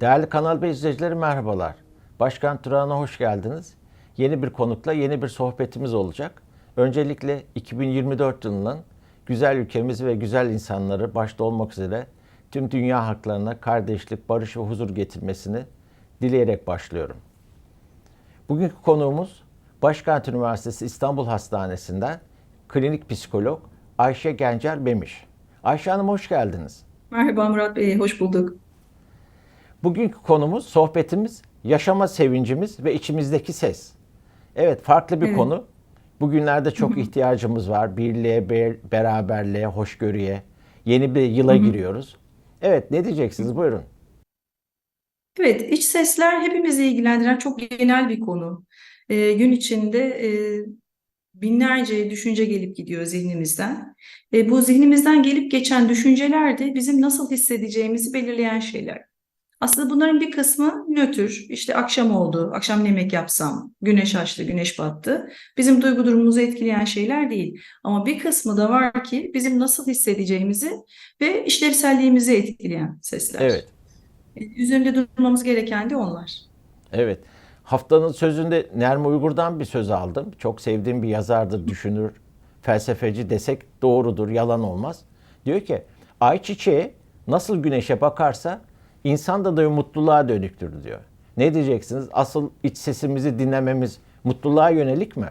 Değerli Kanal B izleyicileri merhabalar. Başkan Turan'a hoş geldiniz. Yeni bir konukla yeni bir sohbetimiz olacak. Öncelikle 2024 yılının güzel ülkemizi ve güzel insanları başta olmak üzere tüm dünya halklarına kardeşlik, barış ve huzur getirmesini dileyerek başlıyorum. Bugünkü konuğumuz Başkent Üniversitesi İstanbul Hastanesi'nden klinik psikolog Ayşe Gencer Bemiş. Ayşe Hanım hoş geldiniz. Merhaba Murat Bey, hoş bulduk. Bugünkü konumuz, sohbetimiz yaşama sevincimiz ve içimizdeki ses. Evet, farklı bir Evet. konu. Bugünlerde çok ihtiyacımız var. Birliğe, be- beraberliğe, hoşgörüye. Yeni bir yıla giriyoruz. Evet, ne diyeceksiniz? Buyurun. Evet, iç sesler hepimizi ilgilendiren çok genel bir konu. Ee, gün içinde e, binlerce düşünce gelip gidiyor zihnimizden. E, bu zihnimizden gelip geçen düşünceler de bizim nasıl hissedeceğimizi belirleyen şeyler. Aslında bunların bir kısmı nötr, işte akşam oldu, akşam ne yemek yapsam, güneş açtı, güneş battı. Bizim duygu durumumuzu etkileyen şeyler değil. Ama bir kısmı da var ki bizim nasıl hissedeceğimizi ve işlevselliğimizi etkileyen sesler. Evet, Üzerinde durmamız gereken de onlar. evet. Haftanın sözünde Nermi Uygur'dan bir söz aldım. Çok sevdiğim bir yazardır, düşünür, felsefeci desek doğrudur, yalan olmaz. Diyor ki, ayçiçeği nasıl güneşe bakarsa insan da da mutluluğa dönüktür diyor. Ne diyeceksiniz? Asıl iç sesimizi dinlememiz mutluluğa yönelik mi?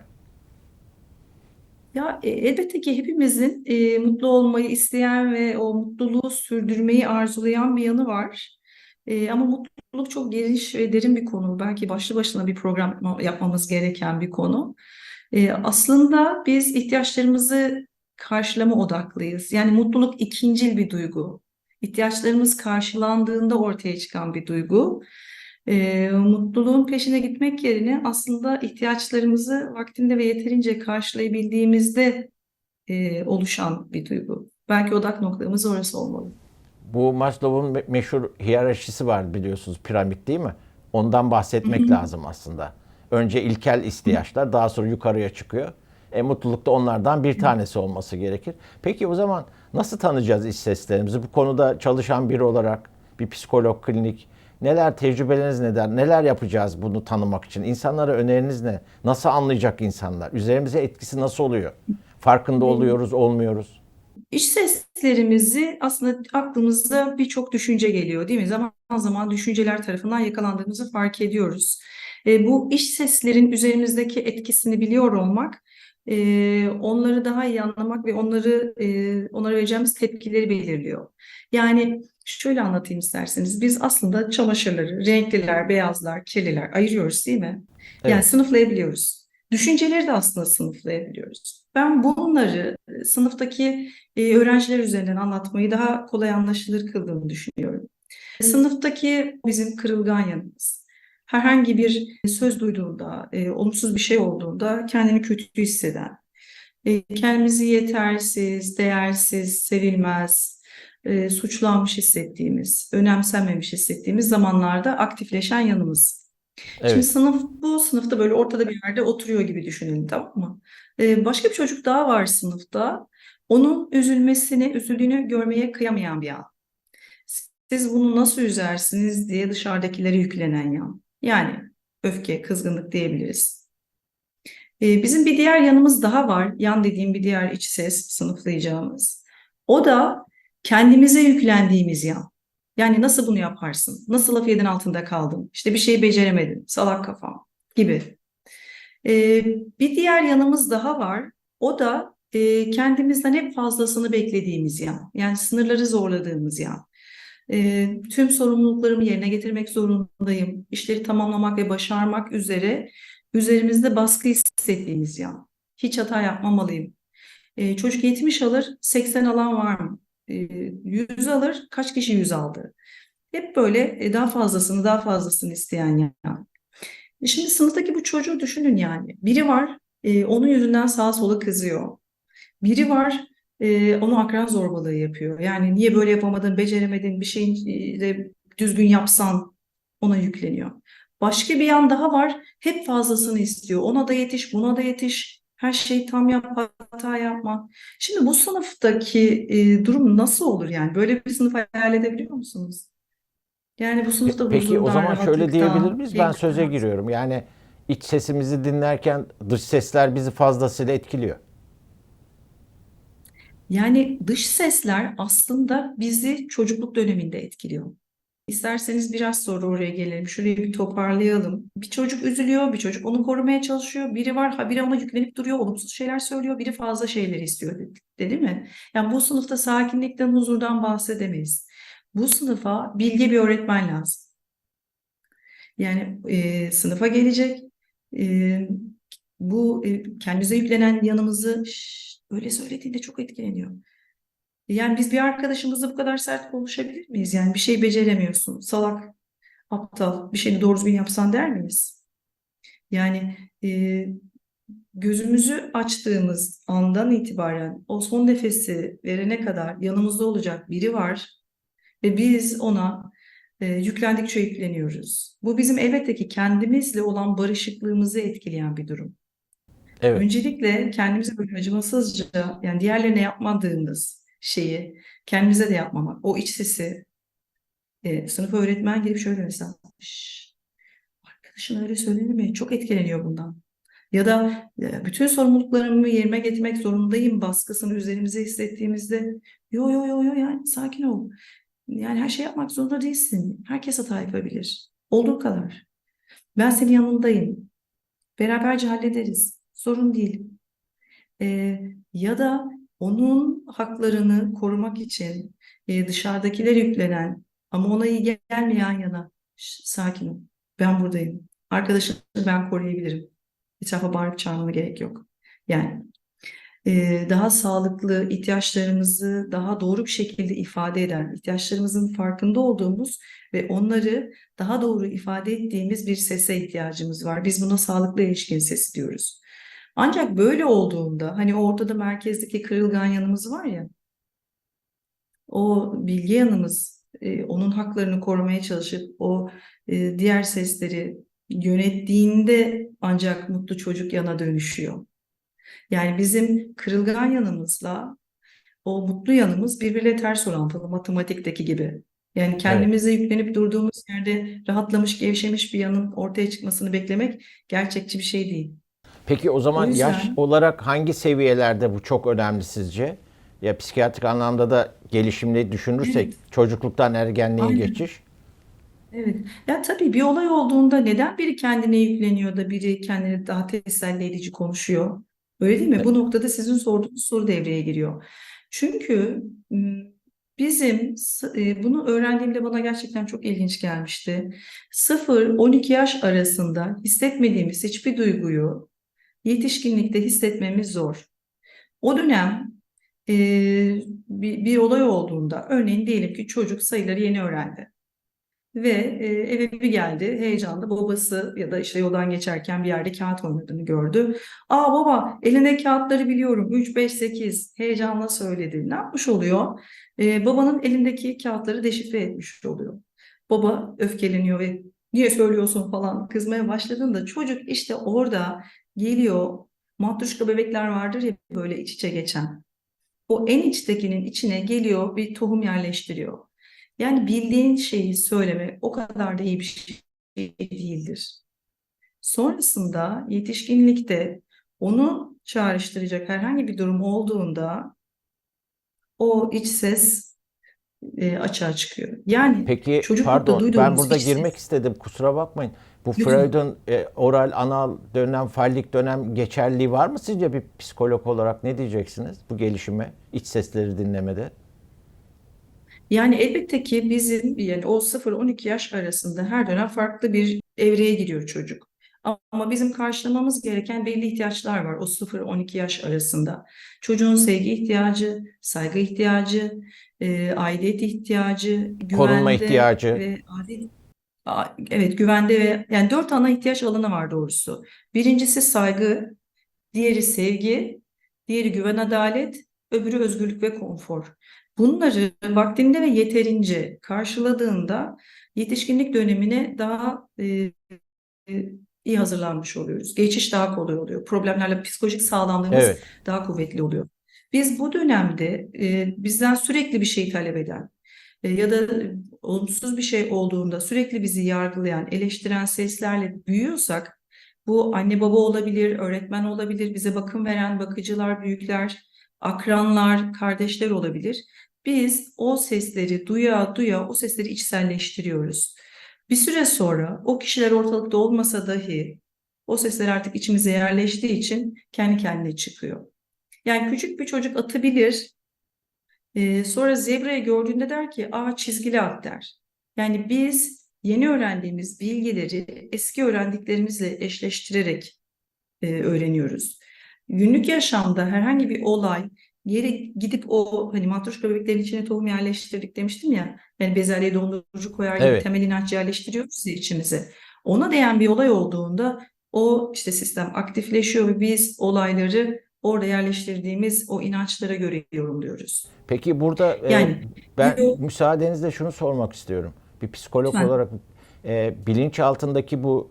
Ya e, elbette ki hepimizin e, mutlu olmayı isteyen ve o mutluluğu sürdürmeyi arzulayan bir yanı var. E, ama mutluluk çok geniş ve derin bir konu. Belki başlı başına bir program yapma- yapmamız gereken bir konu. E, aslında biz ihtiyaçlarımızı karşılama odaklıyız. Yani mutluluk ikincil bir duygu. İhtiyaçlarımız karşılandığında ortaya çıkan bir duygu. E, mutluluğun peşine gitmek yerine aslında ihtiyaçlarımızı vaktinde ve yeterince karşılayabildiğimizde e, oluşan bir duygu. Belki odak noktamız orası olmalı. Bu Maslow'un me- meşhur hiyerarşisi var biliyorsunuz piramit değil mi? Ondan bahsetmek lazım aslında. Önce ilkel ihtiyaçlar daha sonra yukarıya çıkıyor. E, mutluluk da onlardan bir tanesi olması gerekir. Peki o zaman nasıl tanıyacağız iç seslerimizi? Bu konuda çalışan biri olarak bir psikolog, klinik neler tecrübeleriniz neler? Neler yapacağız bunu tanımak için? İnsanlara öneriniz ne? Nasıl anlayacak insanlar? Üzerimize etkisi nasıl oluyor? Farkında oluyoruz, olmuyoruz. İç seslerimizi aslında aklımıza birçok düşünce geliyor değil mi? Zaman zaman düşünceler tarafından yakalandığımızı fark ediyoruz. E, bu iç seslerin üzerimizdeki etkisini biliyor olmak, e, onları daha iyi anlamak ve onları e, onlara vereceğimiz tepkileri belirliyor. Yani şöyle anlatayım isterseniz. Biz aslında çamaşırları renkliler, beyazlar, kirliler ayırıyoruz değil mi? Yani Evet. sınıflayabiliyoruz. Düşünceleri de aslında sınıflayabiliyoruz. Ben bunları sınıftaki e, öğrenciler üzerinden anlatmayı daha kolay anlaşılır kıldığını düşünüyorum. Sınıftaki bizim kırılgan yanımız. Herhangi bir söz duyduğunda, e, olumsuz bir şey olduğunda kendini kötü hisseden, e, kendimizi yetersiz, değersiz, sevilmez, e, suçlanmış hissettiğimiz, önemsenmemiş hissettiğimiz zamanlarda aktifleşen yanımız. Şimdi Evet. sınıf bu sınıfta böyle ortada bir yerde oturuyor gibi düşünelim tamam mı? Ee, başka bir çocuk daha var sınıfta. Onun üzülmesini, üzüldüğünü görmeye kıyamayan bir an. Siz bunu nasıl üzersiniz diye dışarıdakilere yüklenen yan. Yani öfke, kızgınlık diyebiliriz. Ee, bizim bir diğer yanımız daha var. Yan dediğim bir diğer iç ses sınıflayacağımız. O da kendimize yüklendiğimiz yan. Yani nasıl bunu yaparsın? Nasıl laf yedin altında kaldın? İşte bir şeyi beceremedin. Salak kafam gibi. Ee, bir diğer yanımız daha var. O da e, kendimizden hep fazlasını beklediğimiz yan. Yani sınırları zorladığımız yan. Ee, tüm sorumluluklarımı yerine getirmek zorundayım. İşleri tamamlamak ve başarmak üzere üzerimizde baskı hissettiğimiz yan. Hiç hata yapmamalıyım. Ee, çocuk 70 alır, 80 alan var mı? Ee, 100 alır, kaç kişi 100 aldı? Hep böyle e, daha fazlasını, daha fazlasını isteyen yan. E Şimdi sınıftaki bu çocuğu düşünün yani. Biri var, e, onun yüzünden sağa sola kızıyor. Biri var, e, onu akran zorbalığı yapıyor. Yani niye böyle yapamadın, beceremedin, bir şeyi de düzgün yapsan ona yükleniyor. Başka bir yan daha var, hep fazlasını istiyor. Ona da yetiş, buna da yetiş. Her şeyi tam yap, hata yapma. Şimdi bu sınıftaki e, durum nasıl olur yani? Böyle bir sınıf hayal edebiliyor musunuz? Yani bu sınıfta Peki o huzurdan, zaman şöyle diyebilir miyiz? Ben en söze giriyorum. Yani iç sesimizi dinlerken dış sesler bizi fazlasıyla etkiliyor. Yani dış sesler aslında bizi çocukluk döneminde etkiliyor. İsterseniz biraz sonra oraya gelelim. Şurayı bir toparlayalım. Bir çocuk üzülüyor, bir çocuk onu korumaya çalışıyor. Biri var, ha biri ona yüklenip duruyor, olumsuz şeyler söylüyor, biri fazla şeyler istiyor dedi, değil mi? Yani bu sınıfta sakinlikten, huzurdan bahsedemeyiz. Bu sınıfa bilge bir öğretmen lazım. Yani e, sınıfa gelecek, e, bu e, kendimize yüklenen yanımızı "Şşş, öyle söylediğinde çok etkileniyor. Yani biz bir arkadaşımızla bu kadar sert konuşabilir miyiz? Yani bir şey beceremiyorsun, salak, aptal, bir şeyini doğru düzgün yapsan der miyiz? Yani e, gözümüzü açtığımız andan itibaren o son nefesi verene kadar yanımızda olacak biri var ve biz ona e, yüklendikçe yükleniyoruz. Bu bizim elbette ki kendimizle olan barışıklığımızı etkileyen bir durum. Evet. Öncelikle kendimize böyle acımasızca yani diğerlerine yapmadığımız şeyi kendimize de yapmamak. O iç sesi e, sınıf öğretmen gelip şöyle mesela "Şşş, arkadaşın öyle söylenir mi? Çok etkileniyor bundan. Ya da e, bütün sorumluluklarımı yerine getirmek zorundayım baskısını üzerimize hissettiğimizde yo yo yo yo yani sakin ol. Yani her şey yapmak zorunda değilsin. Herkes hata yapabilir. Olduğu kadar. Ben senin yanındayım. Beraberce hallederiz. Sorun değil. Ee, ya da onun haklarını korumak için e, dışarıdakilere yüklenen ama ona iyi gelmeyen yana "Şş, sakin ol. Ben buradayım. Arkadaşını ben koruyabilirim. Etrafa bağırıp çağırmana gerek yok. Yani e, daha sağlıklı ihtiyaçlarımızı daha doğru bir şekilde ifade eden, ihtiyaçlarımızın farkında olduğumuz ve onları daha doğru ifade ettiğimiz bir sese ihtiyacımız var. Biz buna sağlıklı erişkin sesi diyoruz. Ancak böyle olduğunda hani ortada merkezdeki kırılgan yanımız var ya o bilgi yanımız e, onun haklarını korumaya çalışıp o e, diğer sesleri yönettiğinde ancak mutlu çocuk yana dönüşüyor. Yani bizim kırılgan yanımızla o mutlu yanımız birbiriyle ters orantılı matematikteki gibi. Yani kendimize yüklenip durduğumuz yerde rahatlamış, gevşemiş bir yanın ortaya çıkmasını beklemek gerçekçi bir şey değil. Peki o zaman O yüzden- yaş olarak hangi seviyelerde bu çok önemli sizce? Ya psikiyatrik anlamda da gelişimli düşünürsek Evet. çocukluktan ergenliğe Aynen. geçiş. Evet. Ya tabii bir olay olduğunda neden biri kendine yükleniyor da biri kendini daha teselli edici konuşuyor? Öyle değil mi? Bu noktada sizin sorduğunuz soru devreye giriyor. Çünkü bizim e, bunu öğrendiğimde bana gerçekten çok ilginç gelmişti. 0-12 yaş arasında hissetmediğimiz hiçbir duyguyu yetişkinlikte hissetmemiz zor. O dönem e, bir, bir olay olduğunda örneğin diyelim ki çocuk sayıları yeni öğrendi. Ve e, eve bir geldi heyecanlı babası ya da işte yoldan geçerken bir yerde kağıt oynadığını gördü. Aa baba elinde kağıtları biliyorum 3, 5, 8 heyecanla söyledi. Ne yapmış oluyor? E, babanın elindeki kağıtları deşifre etmiş oluyor. Baba öfkeleniyor ve niye söylüyorsun falan kızmaya başladığında çocuk işte orada geliyor matruşka bebekler vardır ya böyle iç içe geçen. O en içtekinin içine geliyor bir tohum yerleştiriyor. Yani bildiğin şeyi söyleme o kadar da iyi bir şey değildir. Sonrasında yetişkinlikte onu çağrıştıracak herhangi bir durum olduğunda o iç ses e, açığa çıkıyor. Yani Peki çocuklukta pardon ben duyduğumuz burada iç ses- girmek istedim kusura bakmayın. Bu. Freud'un e, oral anal dönem fallik dönem geçerliliği var mı sizce bir psikolog olarak ne diyeceksiniz bu gelişime iç sesleri dinlemede? Yani elbette ki bizim yani o 0-12 yaş arasında her dönem farklı bir evreye giriyor çocuk. Ama bizim karşılamamız gereken belli ihtiyaçlar var o 0-12 yaş arasında. Çocuğun sevgi ihtiyacı, saygı ihtiyacı, e, aidiyet ihtiyacı, Korunma ihtiyacı. ve adet, evet güvende ve yani dört ana ihtiyaç alanı var doğrusu. Birincisi saygı, diğeri sevgi, diğeri güven adalet, öbürü özgürlük ve konfor. Bunları vaktinde ve yeterince karşıladığında yetişkinlik dönemine daha e, e, iyi hazırlanmış oluyoruz. Geçiş daha kolay oluyor. Problemlerle psikolojik sağlamlığımız Evet. daha kuvvetli oluyor. Biz bu dönemde e, bizden sürekli bir şey talep eden, ya da olumsuz bir şey olduğunda sürekli bizi yargılayan, eleştiren seslerle büyüyorsak bu anne baba olabilir, öğretmen olabilir, bize bakım veren bakıcılar, büyükler, akranlar, kardeşler olabilir. Biz o sesleri duya duya o sesleri içselleştiriyoruz. Bir süre sonra o kişiler ortalıkta olmasa dahi o sesler artık içimize yerleştiği için kendi kendine çıkıyor. Yani küçük bir çocuk atabilir, ee, sonra zebrayı gördüğünde der ki, aa çizgili at der. Yani biz yeni öğrendiğimiz bilgileri eski öğrendiklerimizle eşleştirerek e, öğreniyoruz. Günlük yaşamda herhangi bir olay yere gidip o hani matruşka bebeklerin içine tohum yerleştirdik demiştim ya. Yani bezelye dondurucu koyar gibi Evet. temel inanç yerleştiriyoruz ya içimize. Ona değen bir olay olduğunda o işte sistem aktifleşiyor ve biz olayları orada yerleştirdiğimiz o inançlara göre yorumluyoruz. Peki burada e, Yani ben Yo- müsaadenizle şunu sormak istiyorum. Bir psikolog Lütfen. olarak e, bilinç altındaki bu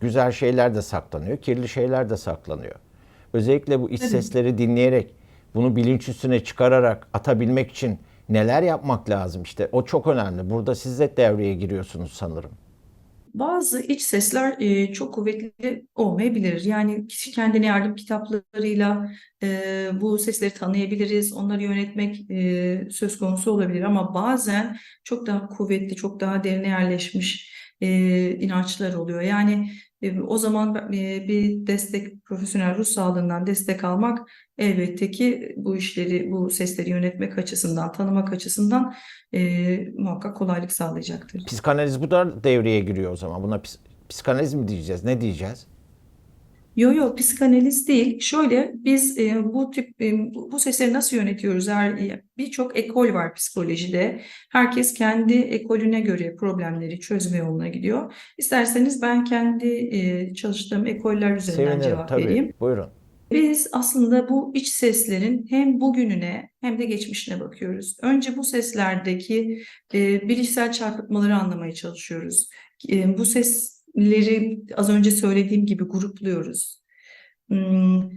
güzel şeyler de saklanıyor, kirli şeyler de saklanıyor. Özellikle bu iç sesleri dinleyerek, bunu bilinç üstüne çıkararak atabilmek için neler yapmak lazım? İşte o çok önemli. Burada siz de devreye giriyorsunuz sanırım. Bazı iç sesler e, çok kuvvetli olmayabilir. Yani kişi kendine yardım kitaplarıyla e, bu sesleri tanıyabiliriz, onları yönetmek e, söz konusu olabilir. Ama bazen çok daha kuvvetli, çok daha derine yerleşmiş e, inançlar oluyor. Yani e, o zaman e, bir destek, profesyonel ruh sağlığından destek almak elbette ki bu işleri, bu sesleri yönetmek açısından, tanımak açısından e, muhakkak kolaylık sağlayacaktır. Psikanaliz bu da devreye giriyor o zaman. Buna ps- psikanaliz mi diyeceğiz? Ne diyeceğiz? Yo yo psikanaliz değil. Şöyle biz e, bu tip e, bu bu sesleri nasıl yönetiyoruz? E, birçok ekol var psikolojide. Herkes kendi ekolüne göre problemleri çözme yoluna gidiyor. İsterseniz ben kendi e, çalıştığım ekoller üzerinden Sevinirim cevap tabii. vereyim. Buyurun. Biz aslında bu iç seslerin hem bugününe hem de geçmişine bakıyoruz. Önce bu seslerdeki e, bilişsel çarpıtmaları anlamaya çalışıyoruz. E, bu sesleri az önce söylediğim gibi grupluyoruz. Hmm,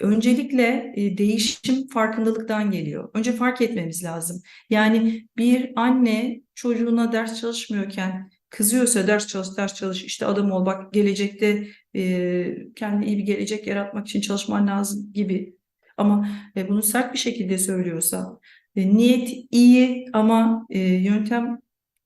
öncelikle e, değişim farkındalıktan geliyor. Önce fark etmemiz lazım. Yani bir anne çocuğuna ders çalışmıyorken kızıyorsa ders çalış, ders çalış, işte adam ol bak gelecekte e, kendi iyi bir gelecek yaratmak için çalışman lazım gibi. Ama e, bunu sert bir şekilde söylüyorsa, niyet iyi ama yöntem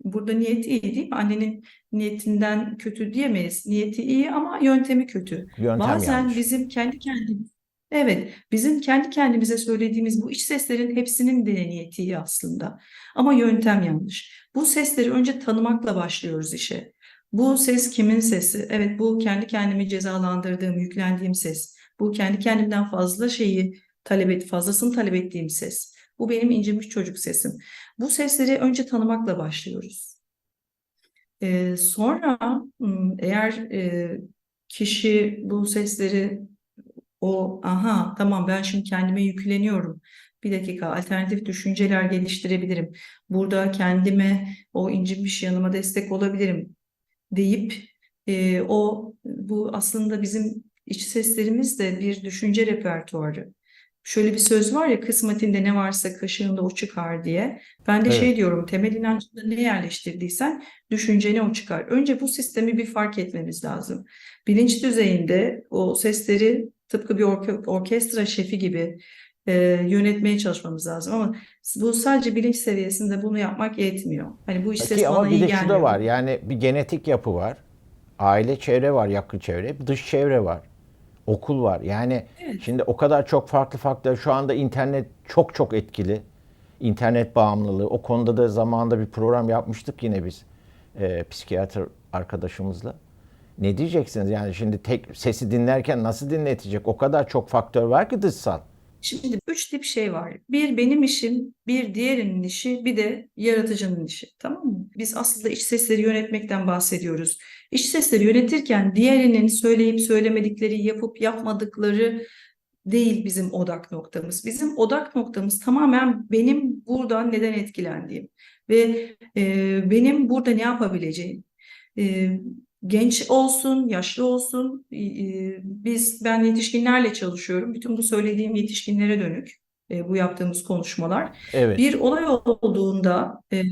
burada niyet iyi değil mi? Annenin niyetinden kötü diyemeyiz. Niyeti iyi ama yöntemi kötü. Yöntem Bazen yanlış. bizim kendi kendimiz, evet, bizim kendi kendimize söylediğimiz bu iç seslerin hepsinin de niyeti iyi aslında. Ama yöntem yanlış. Bu sesleri önce tanımakla başlıyoruz işe. Bu ses kimin sesi? Evet, bu kendi kendimi cezalandırdığım, yüklendiğim ses. Bu kendi kendimden fazla şeyi talep et, fazlasını talep ettiğim ses. Bu benim incinmiş çocuk sesim. Bu sesleri önce tanımakla başlıyoruz. Ee, sonra eğer e, kişi bu sesleri o aha tamam ben şimdi kendime yükleniyorum. Bir dakika alternatif düşünceler geliştirebilirim. Burada kendime o incinmiş yanıma destek olabilirim deyip e, o bu aslında bizim iç seslerimiz de bir düşünce repertuarı. Şöyle bir söz var ya kısmetinde ne varsa kaşığında o çıkar diye. Ben de Evet. şey diyorum temel inancında ne yerleştirdiysen düşüncene o çıkar. Önce bu sistemi bir fark etmemiz lazım. Bilinç düzeyinde o sesleri tıpkı bir orke- orkestra şefi gibi e, yönetmeye çalışmamız lazım. Ama bu sadece bilinç seviyesinde bunu yapmak yetmiyor. Hani bu iş ses Peki ama bana bir iyi de şu da gelmiyor. var. Yani bir genetik yapı var. Aile çevre var, yakın çevre. Dış çevre var. Okul var. Yani Evet. şimdi o kadar çok farklı farklı. Şu anda internet çok çok etkili. İnternet bağımlılığı. O konuda da zamanında bir program yapmıştık yine biz. E, psikiyatr arkadaşımızla. Ne diyeceksiniz? Yani şimdi tek sesi dinlerken nasıl dinletecek? O kadar çok faktör var ki dışsal. Şimdi üç tip şey var. Bir benim işim, bir diğerinin işi, bir de yaratıcının işi. Tamam mı? Biz aslında iç sesleri yönetmekten bahsediyoruz. İç sesleri yönetirken diğerinin söyleyip söylemedikleri, yapıp yapmadıkları değil bizim odak noktamız. Bizim odak noktamız tamamen benim buradan neden etkilendiğim ve e, benim burada ne yapabileceğim. E, genç olsun, yaşlı olsun, e, biz ben yetişkinlerle çalışıyorum. Bütün bu söylediğim yetişkinlere dönük. e, bu yaptığımız konuşmalar. Evet. Bir olay olduğunda e,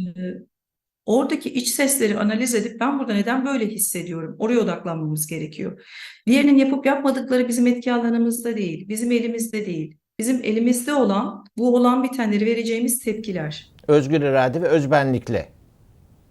oradaki iç sesleri analiz edip ben burada neden böyle hissediyorum? Oraya odaklanmamız gerekiyor. Diğerinin yapıp yapmadıkları bizim etki alanımızda değil, bizim elimizde değil. Bizim elimizde olan bu olan bitenleri vereceğimiz tepkiler. Özgür irade ve özbenlikle.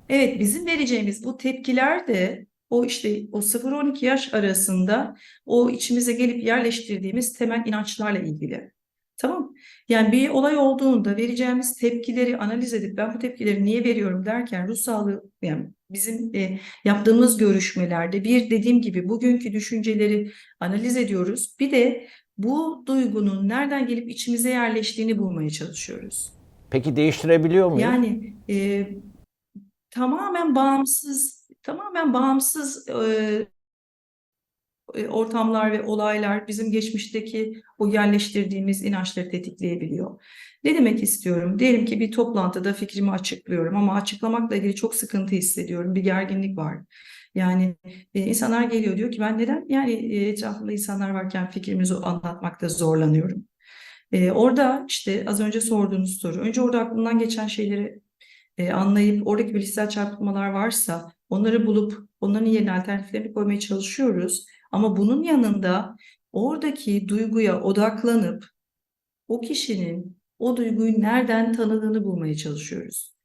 Evet, bizim vereceğimiz bu tepkiler de o işte o 0-12 yaş arasında o içimize gelip yerleştirdiğimiz temel inançlarla ilgili. Tamam. Yani bir olay olduğunda vereceğimiz tepkileri analiz edip ben bu tepkileri niye veriyorum derken ruh sağlığı yani bizim e, yaptığımız görüşmelerde bir dediğim gibi bugünkü düşünceleri analiz ediyoruz. Bir de bu duygunun nereden gelip içimize yerleştiğini bulmaya çalışıyoruz. Peki değiştirebiliyor muyuz? Yani e, tamamen bağımsız, tamamen bağımsız e, ortamlar ve olaylar bizim geçmişteki o yerleştirdiğimiz inançları tetikleyebiliyor. Ne demek istiyorum? Diyelim ki bir toplantıda fikrimi açıklıyorum ama açıklamakla ilgili çok sıkıntı hissediyorum. Bir gerginlik var. Yani e, insanlar geliyor diyor ki ben neden yani e, etrafımda insanlar varken fikrimi zo- anlatmakta zorlanıyorum. E, orada işte az önce sorduğunuz soru. Önce orada aklımdan geçen şeyleri e, anlayıp oradaki bilişsel çarpıtmalar varsa onları bulup onların yerine alternatiflerini koymaya çalışıyoruz. Ama bunun yanında oradaki duyguya odaklanıp o kişinin o duyguyu nereden tanıdığını bulmaya çalışıyoruz.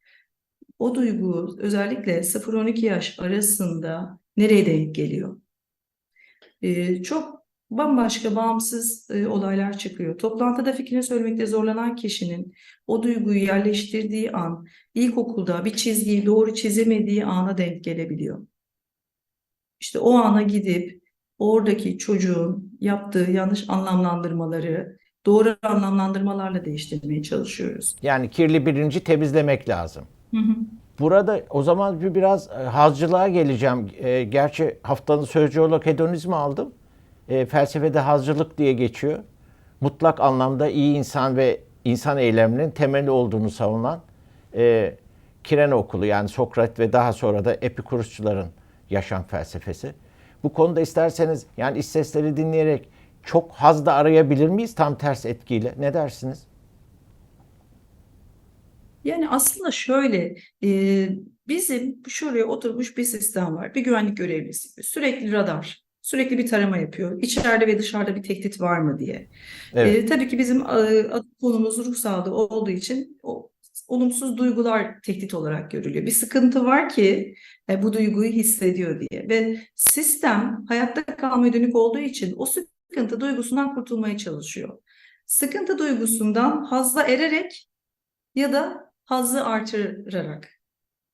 O duygu özellikle 0-12 yaş arasında nereye denk geliyor? Ee, çok bambaşka bağımsız e, olaylar çıkıyor. Toplantıda fikrini söylemekte zorlanan kişinin o duyguyu yerleştirdiği an ilkokulda bir çizgiyi doğru çizemediği ana denk gelebiliyor. İşte o ana gidip oradaki çocuğun yaptığı yanlış anlamlandırmaları doğru anlamlandırmalarla değiştirmeye çalışıyoruz. Yani kirli birinci temizlemek lazım. Hı hı. Burada o zaman bir biraz e, hazcılığa geleceğim. E, gerçi haftanın sözcüğü olarak hedonizmi aldım. E, felsefede hazcılık diye geçiyor. Mutlak anlamda iyi insan ve insan eyleminin temeli olduğunu savunan e, Kirene okulu yani Sokrat ve daha sonra da Epikurusçuların yaşam felsefesi. Bu konuda isterseniz yani iç sesleri dinleyerek çok haz da arayabilir miyiz tam ters etkiyle? Ne dersiniz? Yani aslında şöyle, e, bizim şuraya oturmuş bir sistem var. Bir güvenlik görevlisi. Sürekli radar, sürekli bir tarama yapıyor. İçeride ve dışarıda bir tehdit var mı diye. Evet. E, tabii ki bizim e, konumuz ruh sağlığı olduğu için o olumsuz duygular tehdit olarak görülüyor. Bir sıkıntı var ki e, bu duyguyu hissediyor diye ve sistem hayatta kalmaya dönük olduğu için o sıkıntı duygusundan kurtulmaya çalışıyor. Sıkıntı duygusundan hazza ererek ya da hazzı artırarak.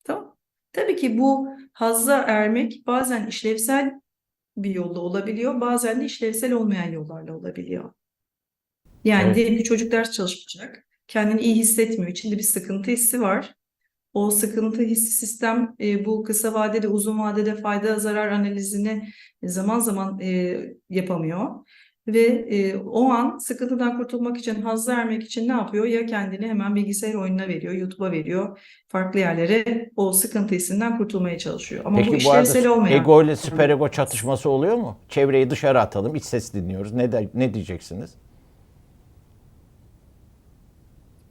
Tamam. Tabii ki bu hazza ermek bazen işlevsel bir yolla olabiliyor, bazen de işlevsel olmayan yollarla olabiliyor. Yani Evet. diyelim ki çocuk ders çalışmayacak, kendini iyi hissetmiyor, içinde bir sıkıntı hissi var. O sıkıntı hissi sistem e, bu kısa vadede, uzun vadede fayda zarar analizini zaman zaman e, yapamıyor. Ve e, o an sıkıntıdan kurtulmak için, haz vermek için ne yapıyor? Ya kendini hemen bilgisayar oyununa veriyor, YouTube'a veriyor, farklı yerlere o sıkıntı hissinden kurtulmaya çalışıyor. Ama bu Peki bu işlevsel arada olmayan. ego ile süper ego çatışması oluyor mu? Çevreyi dışarı atalım, iç ses dinliyoruz. Ne de, ne diyeceksiniz?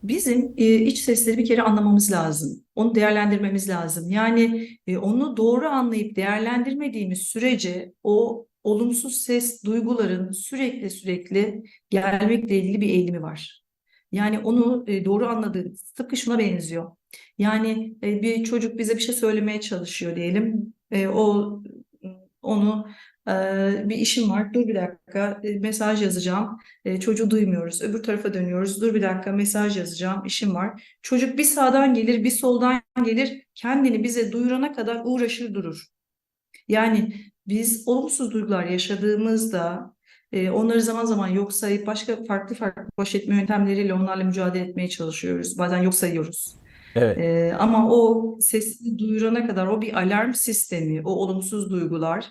Bizim e, iç sesleri bir kere anlamamız lazım. Onu değerlendirmemiz lazım. Yani e, onu doğru anlayıp değerlendirmediğimiz sürece o olumsuz ses duyguların sürekli sürekli gelmekle ilgili bir eğilimi var. Yani onu e, doğru anladığımız tıpkı şuna benziyor. Yani e, bir çocuk bize bir şey söylemeye çalışıyor diyelim. E, o onu bir işim var. Dur bir dakika e, mesaj yazacağım. E, çocuğu duymuyoruz. Öbür tarafa dönüyoruz. Dur bir dakika mesaj yazacağım. işim var. Çocuk bir sağdan gelir, bir soldan gelir. Kendini bize duyurana kadar uğraşır durur. Yani biz olumsuz duygular yaşadığımızda e, onları zaman zaman yok sayıp başka farklı farklı baş etme yöntemleriyle onlarla mücadele etmeye çalışıyoruz. Bazen yok sayıyoruz. Evet. E, ama o sesini duyurana kadar o bir alarm sistemi, o olumsuz duygular,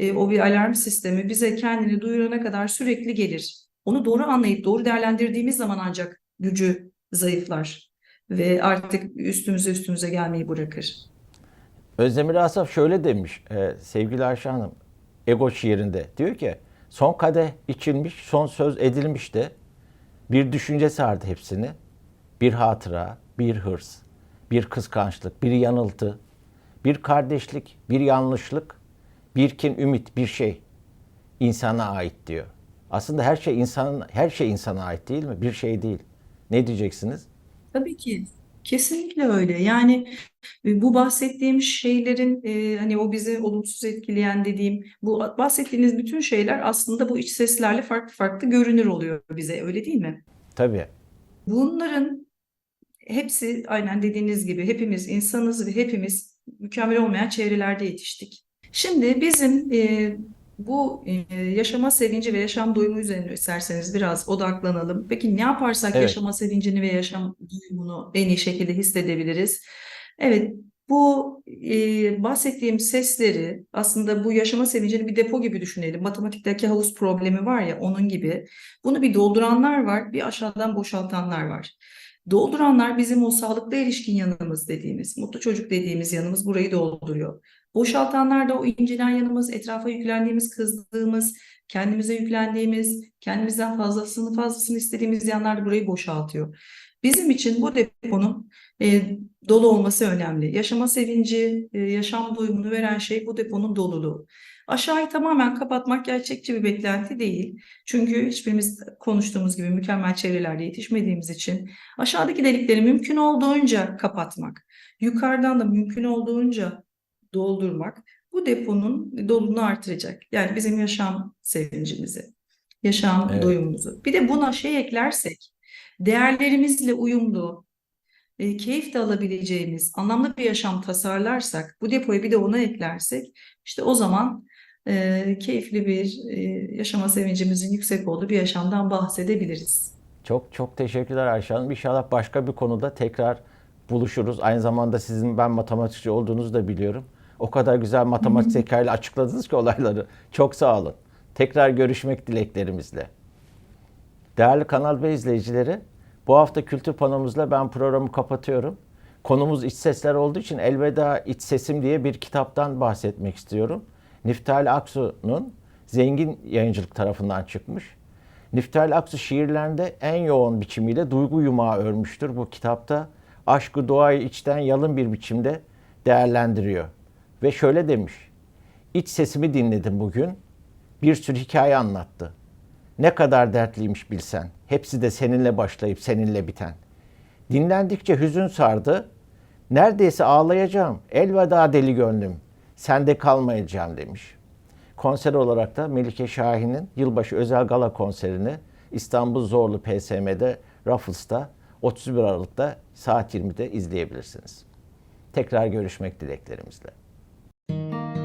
e, o bir alarm sistemi bize kendini duyurana kadar sürekli gelir. Onu doğru anlayıp doğru değerlendirdiğimiz zaman ancak gücü zayıflar ve artık üstümüze üstümüze gelmeyi bırakır. Özdemir Asaf şöyle demiş e, sevgili Ayşe Hanım Ego şiirinde. Diyor ki son kadeh içilmiş, son söz edilmiş de Bir düşünce sardı hepsini. Bir hatıra, bir hırs, bir kıskançlık, bir yanıltı, bir kardeşlik, bir yanlışlık, bir kin, ümit, bir şey insana ait diyor. Aslında her şey insanın her şey insana ait değil mi? Bir şey değil. Ne diyeceksiniz? Tabii ki. Kesinlikle öyle. Yani e, bu bahsettiğim şeylerin e, hani o bizi olumsuz etkileyen dediğim bu bahsettiğiniz bütün şeyler aslında bu iç seslerle farklı farklı görünür oluyor bize öyle değil mi? Tabii. Bunların hepsi aynen dediğiniz gibi hepimiz insanız ve hepimiz mükemmel olmayan çevrelerde yetiştik. Şimdi bizim e, bu e, yaşama sevinci ve yaşam doyumu üzerine isterseniz biraz odaklanalım. Peki ne yaparsak Evet. yaşama sevincini ve yaşam doyumunu en iyi şekilde hissedebiliriz? Evet, bu e, bahsettiğim sesleri aslında bu yaşama sevincini bir depo gibi düşünelim. Matematikteki havuz problemi var ya onun gibi. Bunu bir dolduranlar var, bir aşağıdan boşaltanlar var. Dolduranlar bizim o sağlıklı erişkin yanımız dediğimiz, mutlu çocuk dediğimiz yanımız burayı dolduruyor. Boşaltanlar da o incelen yanımız, etrafa yüklendiğimiz, kızdığımız, kendimize yüklendiğimiz, kendimizden fazlasını fazlasını istediğimiz yanlar da burayı boşaltıyor. Bizim için bu deponun e, dolu olması önemli. Yaşama sevinci, e, yaşam doyumunu veren şey bu deponun doluluğu. Aşağıyı tamamen kapatmak gerçekçi bir beklenti değil. Çünkü hiçbirimiz konuştuğumuz gibi mükemmel çevrelerde yetişmediğimiz için aşağıdaki delikleri mümkün olduğunca kapatmak, yukarıdan da mümkün olduğunca doldurmak bu deponun doluluğunu artıracak. Yani bizim yaşam sevincimizi, yaşam Evet. doyumumuzu. Bir de buna şey eklersek, değerlerimizle uyumlu, e, keyif de alabileceğimiz anlamlı bir yaşam tasarlarsak, bu depoyu bir de ona eklersek, işte o zaman e, keyifli bir e, yaşama sevincimizin yüksek olduğu bir yaşamdan bahsedebiliriz. Çok çok teşekkürler Ayşe Hanım. İnşallah başka bir konuda tekrar buluşuruz. Aynı zamanda sizin ben matematikçi olduğunuzu da biliyorum. O kadar güzel matematik zekayla açıkladınız ki olayları. Çok sağ olun. Tekrar görüşmek dileklerimizle. Değerli Kanal B izleyicileri, bu hafta kültür panomuzla ben programı kapatıyorum. Konumuz iç sesler olduğu için Elveda İç Sesim diye bir kitaptan bahsetmek istiyorum. Niftali Aksu'nun Zengin Yayıncılık tarafından çıkmış. Niftali Aksu şiirlerinde en yoğun biçimiyle duygu yumağı örmüştür. Bu kitapta aşkı doğayı içten yalın bir biçimde değerlendiriyor. Ve şöyle demiş. İç sesimi dinledim bugün. Bir sürü hikaye anlattı. Ne kadar dertliymiş bilsen. Hepsi de seninle başlayıp seninle biten. Dinlendikçe hüzün sardı. Neredeyse ağlayacağım. Elveda deli gönlüm. Sende kalmayacağım demiş. Konser olarak da Melike Şahin'in yılbaşı özel gala konserini İstanbul Zorlu PSM'de Ruffles'ta 31 Aralık'ta saat 20'de izleyebilirsiniz. Tekrar görüşmek dileklerimizle. Thank you.